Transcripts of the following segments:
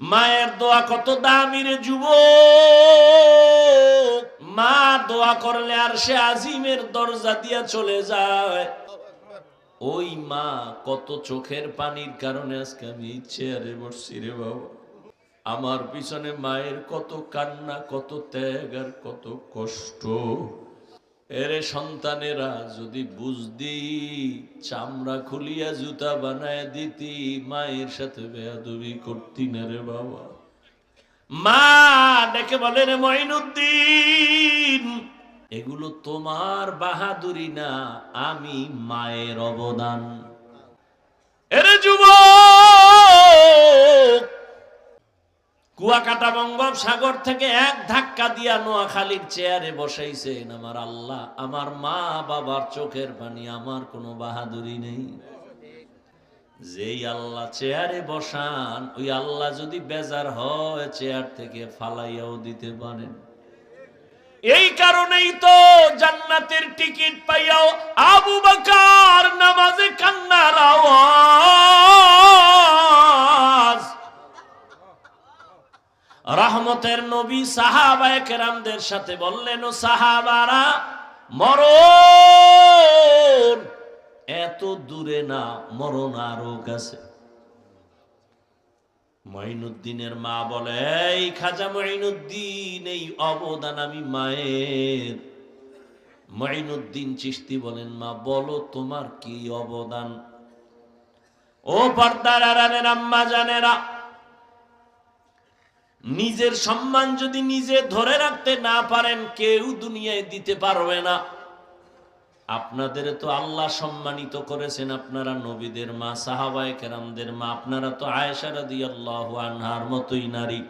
মায়ের দোয়া কত দামি রে যুব মা দোয়া করলে আর সে আজিমের দরজা দিয়া চলে যায়। ওই মা কত চোখের পানির কারণে আজকে আমি আরে বসছি রে বাবা। আমার পিছনে মায়ের কত কান্না, কত ত্যাগ আর কত কষ্ট। এরে সন্তানেরা, যদি বুঝদি চামড়া খুলিয়া জুতা বানায় দিতি, মায়ের সাথে বেয়াদবি করতি না রে বাবা। মা, ডেকে বলে রে মঈনুদ্দিন, এগুলো তোমার বাহাদুরি না, আমি মায়ের অবদান। এরে যুবক কুয়াকাটা বঙ্গোপসাগর থেকে এক ধাক্কা দিয়া নোয়াখালীর চেয়ারে বসাইছেন। আমার আল্লাহ, আমার মা বাবার চোখের পানি, আমার কোনো বাহাদুরি নেই। যেই আল্লাহ চেয়ারে বসান, ওই আল্লাহ যদি বেজার হয়, চেয়ার থেকে ফালাইয়াও দিতে পারেন। এই কারণেই তো জান্নাতের টিকিট পাইয়াও আবু বকর রহমতের নবী সাহাবায়ে কেরামদের সাথে বললেন, ও সাহাবারা, মরণ! এত দূরে না মরণ আরও কাছে মঈনুদ্দিনের মা বলে, এই খাজা মঈনুদ্দিন, এই অবদান আমি মায়ের। মঈনুদ্দিন চিস্তি বলেন, মা, বলো তোমার কি অবদান? ও পর্দার আম্মা জানেরা নিজের সম্মান যদি নিজে ধরে রাখতে না পারেন, কেউ দুনিয়ায় দিতে পারবে না। আপনাদের তো আল্লাহ সম্মানিত করেছেন, আপনারা নবীদের মা, সাহাবায়ে কেরামদের মা, আপনারা তো আয়েশা রাদিয়াল্লাহু আনহার মতোই নারী।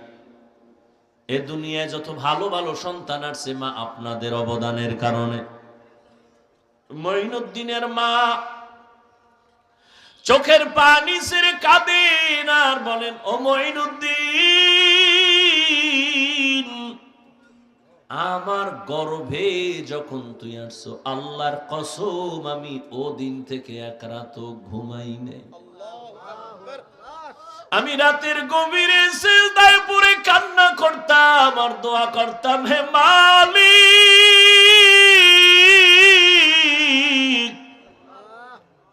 এ দুনিয়ায় যত ভালো ভালো সন্তান আসছে মা, আপনাদের অবদানের কারণে। মঈনুদ্দিনের মা চোখের পানি সেরে কাঁদেন আর বলেন, ও মঈনুদ্দিন! আমার গর্ভে যখন তুই আসছো, আল্লাহর কসম, আমি ও দিন থেকে এক রাত ঘুমাই নেই। আমি রাতের গভীরে সেজদায় পড়ে কান্না করতাম আর দোয়া করতাম, হে মালিক,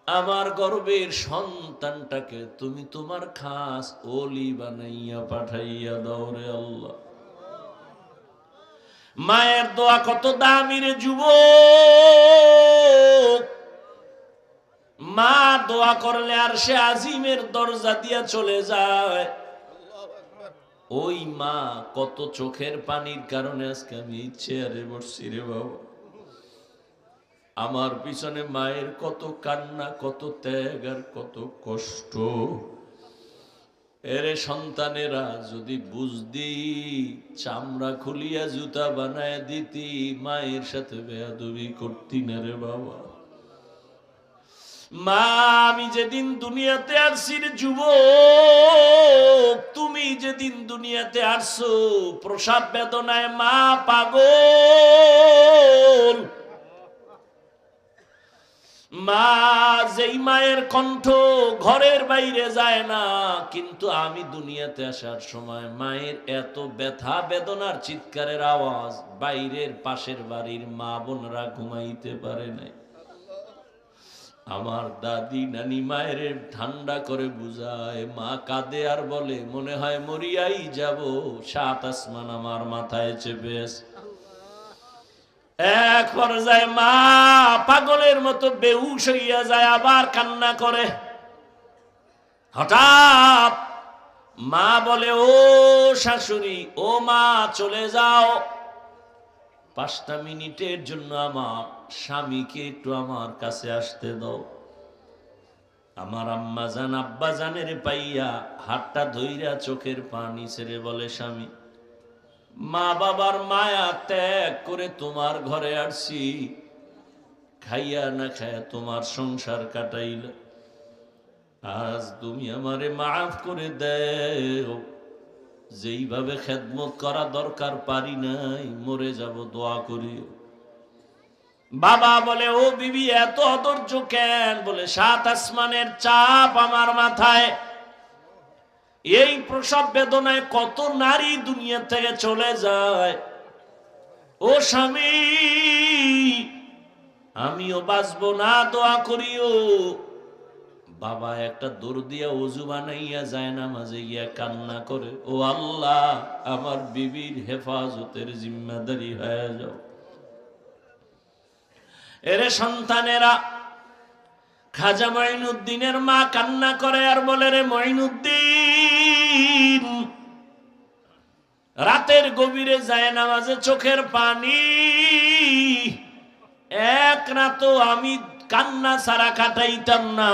আমার গর্বের সন্তানটাকে তুমি তোমার খাস ওলি বানাইয়া পাঠাইয়া দাও আল্লাহ। মায়ের দোয়া কত দামি রে যুব মা দোয়া করলে আর সে আজিমের দরজা দিয়া চলে যায়। ওই মা কত চোখের পানির কারণে আজকে আমি ইচ্ছে আরে বসছি রে বাবা। আমার পিছনে মায়ের কত কান্না, কত ত্যাগ আর কত কষ্ট। এরে সন্তানেরা, যদি বুঝদি চামড়া খুলিয়া জুতা বানায় দিতি, মায়ের সাথে বেয়াদবি করতি না রে বাবা। মা, আমি যেদিন দুনিয়াতে আসছি রে যুবক, তুমি যেদিন দুনিয়াতে আসছো প্রসাদ বেদনায় মা পাগল। মা যেই মায়ের কণ্ঠ ঘরের বাইরে যায় না, কিন্তু আমি দুনিয়াতে আসার সময় মায়ের এত ব্যথা বেদনার চিৎকারের আওয়াজ, বাইরের পাশের বাড়ির মা বোনরা ঘুমাইতে পারে নাই। আমার দাদি নানি মায়ের ঠান্ডা করে বুঝায়, মা কাঁদে আর বলে, মনে হয় মরিয়াই যাব, সাত আসমান আমার মাথায় চেপে আছে এক পর্যায়ে মা পাগলের মতো বেহুশ হইয়া যায়, আবার কান্না করে। হঠাৎ মা বলে, ও শাশুড়ি, ও মা, চলে যাও। পাঁচটা মিনিটের জন্য আমার স্বামীকে একটু আমার কাছে আসতে দাও। আমার আম্মা জান আব্বা জানের পাইয়া হাতটা ধইরা চোখের পানি ছেড়ে বলে, স্বামী মা বাবার মায়া ত্যাগ করে তোমার ঘরে আসছি। খাইয়া না খায়া তোমার সংসার কাটাইল। আজ তুমি আমারে মাফ করে দেও। যেইভাবে খেদমত করা দরকার পারি নাই, মরে যাব দোয়া করিও। বাবা বলে, ও বিবি, এত অধৈর্য কেন? বলে, সাত আসমানের চাপ আমার মাথায় এই প্রসব বেদনায় কত নারী দুনিয়া থেকে চলে যায়। ও স্বামী, আমিও বাঁচবো না, দোয়া করিও। বাবা একটা দৌড় দিয়া অজু বানাইয়া যায় না মাঝে গিয়া কান্না করে, ও আল্লাহ, আমার বিবির হেফাজতের জিম্মাদারি হয়ে যাও। এরে সন্তানেরা, খাজা মঈনুদ্দিনের মা কান্না করে আর বলে, রে মঈনুদ্দিন রাতের গভীরে যায় নামাজে চোখের পানি। এক রাত আমি কান্না ছাড়া কাটাইতাম না।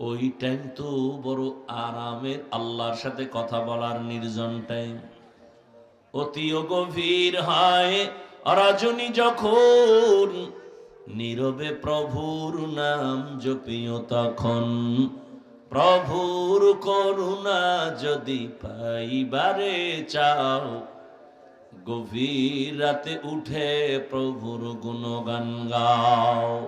ওই টাইম তো বড় আরামের আল্লাহর সাথে কথা বলার নির্জন টাইম অতিও গভীর হয় রজনী যখন। নীরবে প্রভুর নাম জপিও তখন। প্রভুর করুণা যদি পাইবারে চাও গভীর রাতে উঠে প্রভুর গুণগান গাও।